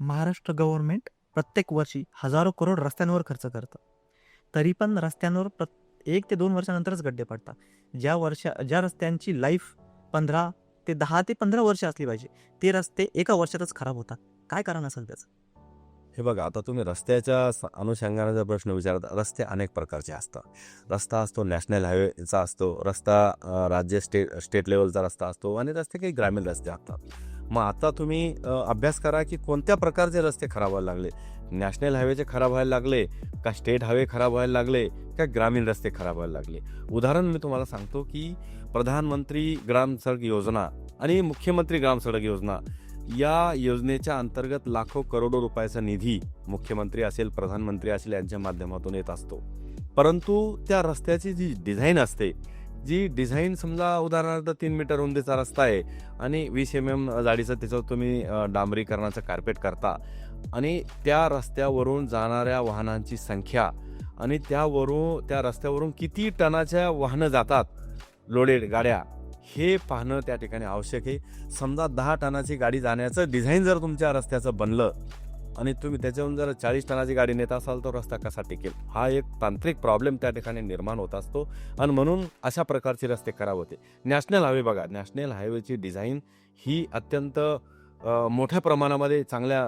Maharashtra government प्रत्येक वर्षी हजारो करोड रस्त्यांवर खर्च करतं. तरी पण रस्त्यांवर प्र एक ते दोन वर्षानंतरच गड्डे पडतात. ज्या वर्षा ज्या रस्त्यांची लाईफ पंधरा ते दहा ते पंधरा वर्ष असली पाहिजे ते रस्ते एका वर्षातच खराब होतात. काय कारण असेल त्याचं? हे बघा आता तुम्ही रस्त्याच्या अनुषंगाने जर प्रश्न विचारत रस्ते अनेक प्रकारचे असतात. रस्ता असतो नॅशनल हायवेचा असतो रस्ता राज्य स्टेट स्टेट लेवलचा रस्ता असतो आणि रस्ते काही ग्रामीण रस्ते असतात. मग आता तुम्ही अभ्यास करा की कोणत्या प्रकारचे रस्ते खराब व्हायला लागले? नॅशनल हायवेचे खराब व्हायला लागले का स्टेट हायवे खराब व्हायला लागले का ग्रामीण रस्ते खराब व्हायला लागले? उदाहरण मी तुम्हाला सांगतो की प्रधानमंत्री ग्राम सडक योजना आणि मुख्यमंत्री ग्राम सडक योजना या योजनेच्या अंतर्गत लाखो करोडो रुपयाचा निधी मुख्यमंत्री असेल प्रधानमंत्री असेल यांच्या माध्यमातून येत असतो. परंतु त्या रस्त्याची जी डिझाईन असते जी डिझाईन समजा उदाहरणार्थ तीन मीटर रुंदीचा रस्ता आहे आणि वीस एम एम जाडीचं त्याच्यावर तुम्ही डांबरीकरणाचं कार्पेट करता आणि त्या रस्त्यावरून जाणाऱ्या वाहनांची संख्या आणि त्यावरून त्या रस्त्यावरून किती टनाच्या वाहनं जातात लोडेड गाड्या हे पाहणं त्या ठिकाणी आवश्यक आहे. समजा दहा टनाची गाडी जाण्याचं डिझाईन जर तुमच्या रस्त्याचं बनलं आणि तुम्ही त्याच्याहून जर चाळीस टनाची गाडी नेत असाल तर रस्ता कसा टिकेल? हा एक तांत्रिक प्रॉब्लेम त्या ठिकाणी निर्माण होत असतो. आणि म्हणून अशा प्रकारचे रस्ते खराब होते. नॅशनल हायवे बघा. नॅशनल हायवेची डिझाईन ही अत्यंत मोठ्या प्रमाणामध्ये चांगल्या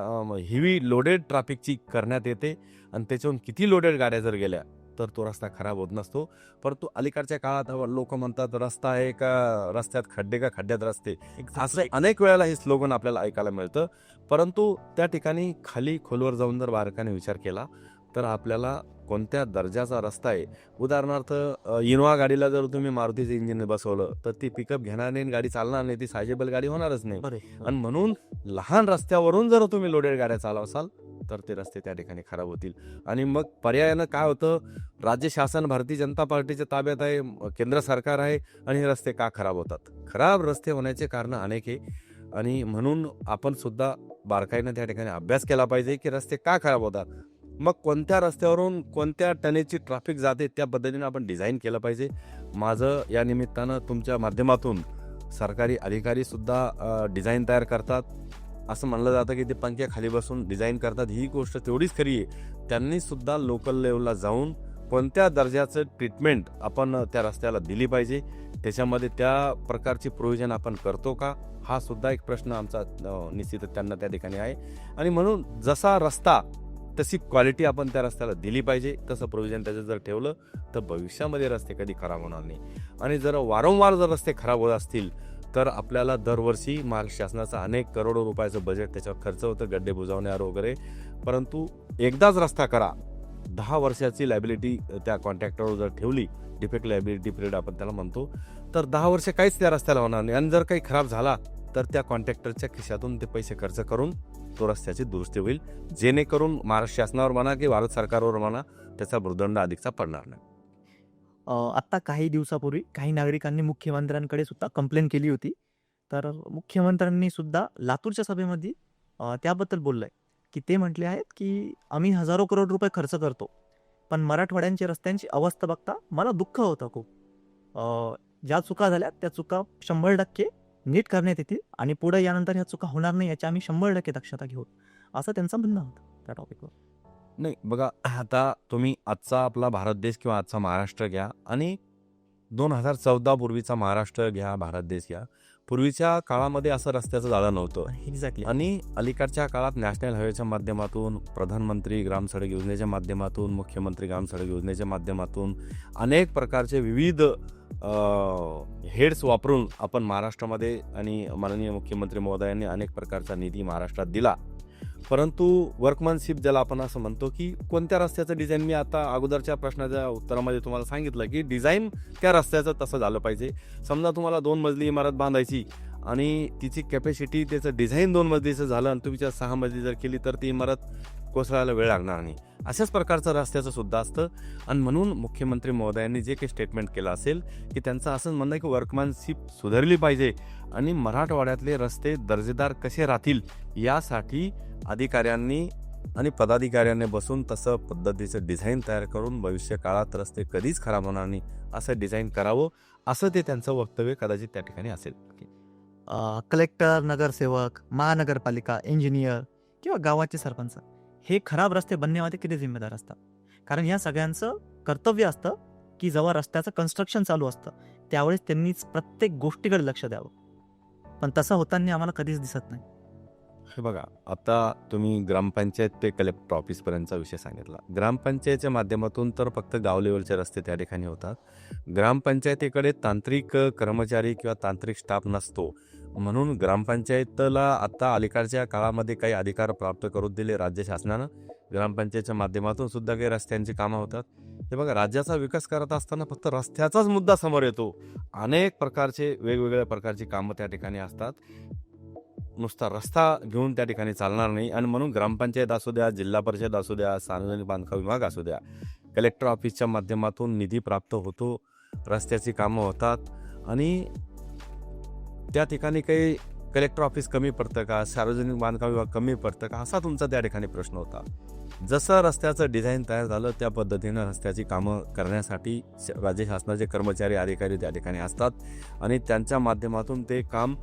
हेवी लोडेड ट्रॅफिकची करण्यात येते. आणि त्याच्याहून किती लोडेड गाड्या जर गेल्या तर तो रस्ता खराब होत नसतो. परंतु अलीकडच्या काळात लोक म्हणतात रस्ता आहे का? रस्त्यात खड्डे का? खड्ड्यात रस्ते. असं अनेक वेळेला हे स्लोगन आपल्याला ऐकायला मिळतं. परंतु त्या ठिकाणी खाली खोलवर जाऊन जर बारकाने विचार केला तर आपल्याला कोणत्या दर्जाचा रस्ता आहे? उदाहरणार्थ इनोवा गाडीला जर तुम्ही मारुतीचं इंजिन बसवलं तर ती पिकअप घेणार नाही आणि गाडी चालणार नाही. ती सायजेबल गाडी होणारच नाही. आणि म्हणून लहान रस्त्यावरून जर तुम्ही लोडेड गाड्या चालवसाल तर ते रस्ते त्या ठिकाणी खराब होतील. आणि मग पर्यायानं काय होतं? राज्य शासन भारतीय जनता पार्टीच्या ताब्यात आहे केंद्र सरकार आहे आणि हे रस्ते का खराब होतात? खराब रस्ते होण्याचे कारण अनेक आहे. आणि म्हणून आपण सुद्धा बारकाईनं त्या ठिकाणी अभ्यास केला पाहिजे की रस्ते का खराब होतात? मग कोणत्या रस्त्यावरून कोणत्या टनेची ट्रॅफिक जाते त्या पद्धतीनं आपण डिझाईन केलं पाहिजे? माझं या निमित्तानं तुमच्या माध्यमातून सरकारी अधिकारीसुद्धा डिझाईन तयार करतात. असं म्हणलं जातं की ते पंख्या खाली बसून डिझाईन करतात. ही गोष्ट तेवढीच खरी आहे. त्यांनी सुद्धा लोकल लेवलला जाऊन कोणत्या दर्जाचं ट्रीटमेंट आपण त्या रस्त्याला दिली पाहिजे त्याच्यामध्ये त्या प्रकारची प्रोविजन आपण करतो का? हा सुद्धा एक प्रश्न आमचा निश्चित त्यांना त्या ठिकाणी आहे. आणि म्हणून जसा रस्ता तशी क्वालिटी आपण त्या रस्त्याला दिली पाहिजे. तसं प्रोव्हिजन त्याचं जर ठेवलं तर भविष्यामध्ये रस्ते कधी खराब होणार नाही. आणि जर वारंवार जर रस्ते खराब होत असतील तर आपल्याला दरवर्षी महाराष्ट्र शासनाचं अनेक करोडो रुपयाचं बजेट त्याच्यावर खर्च होतं गड्डे बुजावण्यावर वगैरे. परंतु एकदाच रस्ता करा. दहा वर्षाची लायबिलिटी त्या कॉन्ट्रॅक्टरवर जर ठेवली डिफेक्ट लायबिलिटी पिरियड आपण त्याला म्हणतो तर दहा वर्ष काहीच त्या रस्त्याला होणार नाही. आणि जर काही खराब झाला तर त्या कॉन्ट्रॅक्टरच्या खिशातून ते पैसे खर्च करून तो रस्त्याची दुरुस्ती होईल. जेणेकरून महाराष्ट्र शासनावर म्हणा की भारत सरकारवर म्हणा त्याचा भूदंड अधिकचा पडणार नाही. आत्ता काही दिवसापूर्वी काही नागरिकांनी मुख्यमंत्र्यांकडे सुद्धा कंप्लेंट केली होती. तर मुख्यमंत्र्यांनी सुद्धा लातूरच्या सभेमध्ये त्याबद्दल त्याबद्दल बोललंय. की ते म्हटले आहेत की आम्ही हजारो करोड रुपये खर्च करतो. पण मराठवाड्यांची रस्त्यांची अवस्था बघता मला दुःख होतं खूप. ज्या चुका झाल्या त्या चुका शंभर टक्के नीट करण्यात येतील आणि पुढे यानंतर ह्या चुका होणार नाही याची आम्ही शंभर टक्के दक्षता घेऊ. असं त्यांचं म्हणणं होतं त्या टॉपिकवर नाही बघा आता तुम्ही आजचा आपला भारत देश किंवा आजचा महाराष्ट्र घ्या आणि दोन हजार चौदा पूर्वीचा महाराष्ट्र घ्या भारत देश घ्या. पूर्वीच्या काळामध्ये असं रस्त्याचं झालं नव्हतं. एक्झॅक्टली आणि अलीकडच्या काळात नॅशनल हायवेच्या माध्यमातून प्रधानमंत्री ग्राम सडक योजनेच्या माध्यमातून मुख्यमंत्री ग्राम सडक योजनेच्या माध्यमातून अनेक प्रकारचे विविध हेड्स वापरून आपण महाराष्ट्रामध्ये आणि माननीय मुख्यमंत्री महोदयांनी अनेक प्रकारचा निधी महाराष्ट्रात दिला. परंतु वर्कमनशिप ज्याला आपण असं म्हणतो की कोणत्या रस्त्याचं डिझाईन मी आता अगोदरच्या प्रश्नाच्या उत्तरामध्ये तुम्हाला सांगितलं की डिझाईन त्या रस्त्याचं तसं झालं पाहिजे. समजा तुम्हाला दोन मजली इमारत बांधायची आणि तिची कॅपॅसिटी त्याचं डिझाईन दोन मजलीचं झालं आणि तुमच्या सहा मजली जर केली तर ती इमारत कोसळायला वेळ लागणार नाही. अशाच प्रकारचं रस्त्याचं सुद्धा असतं. आणि म्हणून मुख्यमंत्री महोदयांनी जे काही स्टेटमेंट केलं असेल की त्यांचं असं म्हणणं आहे की वर्कमॅनशिप सुधारली पाहिजे आणि मराठवाड्यातले रस्ते दर्जेदार कसे राहतील यासाठी अधिकाऱ्यांनी आणि पदाधिकाऱ्यांनी बसून तसं पद्धतीचं डिझाईन तयार करून भविष्य काळात रस्ते कधीच खराब होणार नाही असं डिझाईन करावं असं ते त्यांचं वक्तव्य कदाचित त्या ठिकाणी असेल. कलेक्टर नगरसेवक महानगरपालिका इंजिनियर किंवा गावाचे सरपंच. हे खराब रस्ते बनण्यामध्ये किती जिम्मेदार असतात? कारण या सगळ्यांचं कर्तव्य असतं की जेव्हा रस्त्याचं कन्स्ट्रक्शन चालू असतं त्यावेळेस त्यांनीच प्रत्येक गोष्टीकडे लक्ष द्यावं. पण तसं होताना आम्हाला कधीच दिसत नाही. हे बघा आता तुम्ही ग्रामपंचायत ते कलेक्टर ऑफिसपर्यंतचा विषय सांगितला. ग्रामपंचायतच्या माध्यमातून तर फक्त गाव लेवलचे रस्ते त्या ठिकाणी होतात. ग्रामपंचायतीकडे तांत्रिक कर्मचारी किंवा तांत्रिक स्टाफ नसतो. म्हणून ग्रामपंचायतला आत्ता अलीकडच्या काळामध्ये काही अधिकार प्राप्त करून दिले राज्य शासनानं. ग्रामपंचायतच्या माध्यमातून सुद्धा काही रस्त्यांची कामं होतात. हे बघा राज्याचा विकास करत असताना फक्त रस्त्याचाच मुद्दा समोर येतो. अनेक प्रकारचे वेगवेगळ्या प्रकारची कामं त्या ठिकाणी असतात. नुसता रस्ता घेऊन त्या ठिकाणी चालणार नाही आणि म्हणून ग्रामपंचायत असू द्या जिल्हा परिषद असू द्या सार्वजनिक बांधकाम विभाग असू द्या कलेक्टर ऑफिसच्या माध्यमातून निधी प्राप्त होतो. रस्त्याची कामं होतात आणि त्या ठिकाणी काही कलेक्टर ऑफिस कमी पडतं का? सार्वजनिक बांधकाम विभाग कमी पडतं का? असा तुमचा त्या ठिकाणी प्रश्न होता. जसं रस्त्याचं डिझाईन तयार झालं त्या पद्धतीनं रस्त्याची कामं करण्यासाठी श- राज्य शासनाचे कर्मचारी अधिकारी त्या ठिकाणी असतात आणि त्यांच्या माध्यमातून ते काम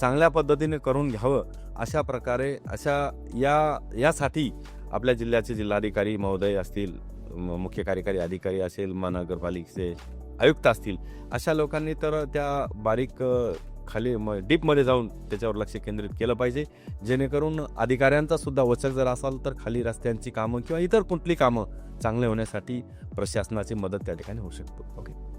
चांगल्या पद्धतीने करून घ्यावं अशा प्रकारे अशा या यासाठी आपल्या जिल्ह्याचे जिल्हाधिकारी महोदय असतील मुख्य कार्यकारी अधिकारी असेल महानगरपालिकेचे आयुक्त असतील अशा लोकांनी तर त्या बारीक खाली म डीपमध्ये जाऊन त्याच्यावर लक्ष केंद्रित केलं पाहिजे. जेणेकरून अधिकाऱ्यांचा सुद्धा वचक जर असाल तर खाली रस्त्यांची कामं किंवा इतर कुठली कामं चांगले होण्यासाठी प्रशासनाची मदत त्या ठिकाणी होऊ शकतो. ओके